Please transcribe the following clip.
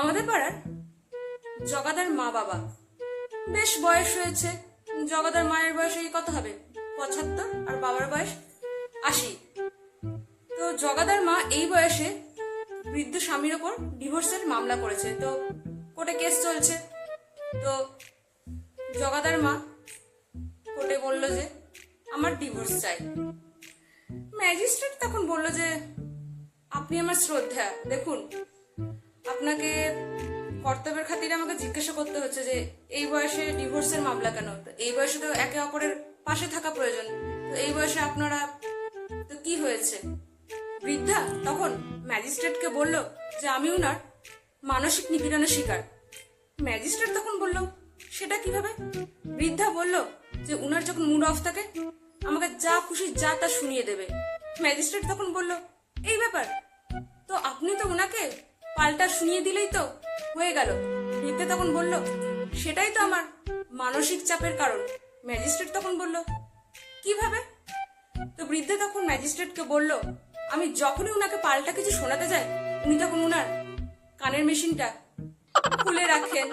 আমাদের পাড়ার জগাদার মা বাবা। বেশ বয়স হয়েছে, জগাদার মায়ের বয়স এই কত হবে, পঁচাত্তর আর বাবার বয়স আশি। তো জগাদার মা এই বয়সে বৃদ্ধ স্বামীর ওপর ডিভোর্সের মামলা করেছে, তো কোর্টে কেস চলছে। তো জগাদার মা কোর্টে বলল যে, আমার ডিভোর্স চাই। ম্যাজিস্ট্রেট তখন বলল যে, আপনি আমার শ্রদ্ধা, দেখুন আপনাকে কর্তব্যের খাতিরে আমাকে জিজ্ঞাসা করতে হচ্ছে যে, এই বয়সে ডিভোর্সের মামলা কেন? এই বয়সে তো একে অপরের পাশে থাকা প্রয়োজন। তো এই বয়সে আপনারা, তো কি হয়েছে? বৃদ্ধা তখন ম্যাজিস্ট্রেটকে বলল যে আমি উনার মানসিক নিপীড়নের শিকার। ম্যাজিস্ট্রেট তখন বলল, সেটা কীভাবে? বৃদ্ধা বলল যে, উনার যখন মুড অফ থাকে, আমাকে যা খুশি যা তা শুনিয়ে দেবে। ম্যাজিস্ট্রেট তখন বলল, এই ব্যাপার পাল্টা শুনিয়ে দিলেই তো হয়ে গেল। নিতে তখন বলল, সেটাই তো আমার মানসিক চাপের কারণ। ম্যাজিস্ট্রেট তখন বলল, কীভাবে? তো বৃদ্ধা তখন ম্যাজিস্ট্রেটকে বলল, আমি যখনই উনাকে পাল্টা কিছু শোনাতে যাই, উনি তখন উনার কানের মেশিনটা খুলে রাখেন।